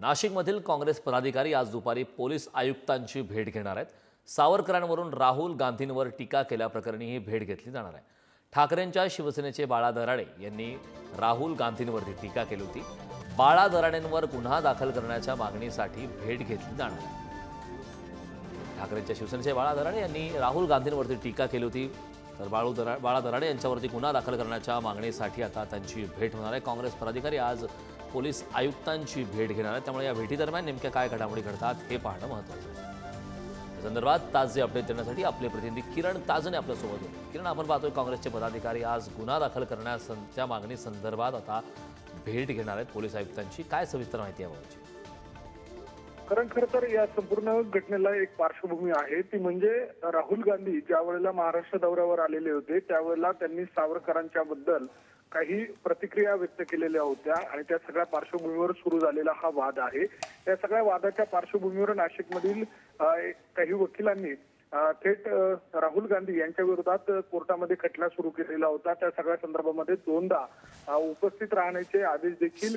नाशिकमधील काँग्रेस पदाधिकारी आज दुपारी पोलीस आयुक्तांची भेट घेणार आहेत. सावरकरांवरून राहुल गांधींवर टीका केल्याप्रकरणी ही भेट घेतली जाणार आहे. ठाकरेंच्या शिवसेनेचे बाळा दराडे यांनी राहुल गांधींवरती टीका केली होती. बाळा दराडेंवर गुन्हा दाखल करण्याच्या मागणीसाठी भेट घेतली जाणार आहे. ठाकरेंच्या शिवसेनेचे बाळा दराडे यांनी राहुल गांधींवरती टीका केली होती. तर बाळू दरा बाळा दराडे यांच्यावरती गुन्हा दाखल करण्याच्या मागणीसाठी आता त्यांची भेट होणार आहे. काँग्रेस पदाधिकारी आज पोलीस आयुक्तांची भेट घेणार आहेत. त्यामुळे या भेटीदरम्यान नेमक्या काय घडामोडी घडतात हे पाहणं महत्त्वाचं आहे. या संदर्भात ताजे अपडेट देण्यासाठी आपले प्रतिनिधी किरण ताजने आपल्यासोबत होते. किरण आपण पाहतोय काँग्रेसचे पदाधिकारी आज गुन्हा दाखल करण्याच्या मागणी संदर्भात आता भेट घेणार आहेत पोलीस आयुक्तांची. काय सविस्तर माहिती आहे याबाबतची? कारण खर तर या संपूर्ण घटनेला एक पार्श्वभूमी आहे. ती म्हणजे राहुल गांधी ज्या वेळेला महाराष्ट्र दौऱ्यावर आलेले होते त्यावेळेला त्यांनी सावरकरांच्या बद्दल काही प्रतिक्रिया व्यक्त केलेल्या होत्या आणि त्या सगळ्या पार्श्वभूमीवर सुरू झालेला हा वाद आहे. त्या सगळ्या वादाच्या पार्श्वभूमीवर नाशिकमधील काही वकिलांनी थेट राहुल गांधी यांच्या विरोधात कोर्टामध्ये खटला सुरू केलेला होता. त्या सगळ्या संदर्भामध्ये दोनदा उपस्थित राहण्याचे आदेश देखील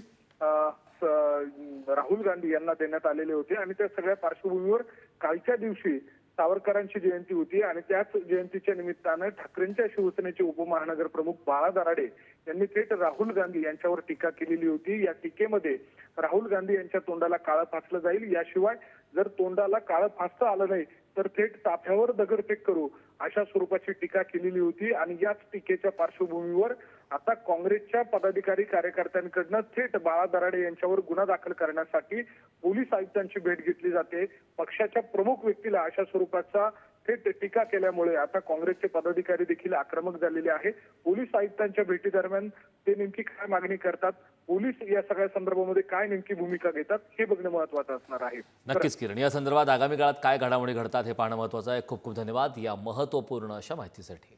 राहुल गांधी यांना देण्यात आलेले होते आणि त्या सगळ्या पार्श्वभूमीवर कालच्या दिवशी सावरकरांची जयंती होती आणि त्याच जयंतीच्या निमित्तानं ठाकरेंच्या शिवसेनेचे उपमहानगर प्रमुख बाळा दराडे यांनी थेट राहुल गांधी यांच्यावर टीका केलेली होती. या टीकेमध्ये राहुल गांधी यांच्या तोंडाला काळं फासलं जाईल. याशिवाय जर तोंडाला काळं फासता आलं नाही तर थेट ताफ्यावर दगडफेक करू अशा स्वरूपाची टीका केलेली होती आणि याच टीकेच्या पार्श्वभूमीवर आता काँग्रेसच्या पदाधिकारी कार्यकर्त्यांकडनं थेट बाळा दराडे यांच्यावर गुन्हा दाखल करण्यासाठी पोलीस आयुक्तांची भेट घेतली जाते. पक्षाच्या प्रमुख व्यक्तीला अशा स्वरूपाचा थेट टीका केल्यामुळे आता काँग्रेसचे पदाधिकारी देखील आक्रमक झालेले आहे. पोलीस आयुक्तांच्या भेटीदरम्यान ते नेमकी काय मागणी करतात? पोलीस या सगळ्या संदर्भामध्ये काय नेमकी भूमिका घेतात? हे बघणं महत्वाचं असणार आहे. नक्कीच किरण. या संदर्भात आगामी काळात काय घडामोडी घडतात हे पाहणं महत्वाचं आहे. खूप खूप धन्यवाद या महत्त्वपूर्ण अशा माहितीसाठी.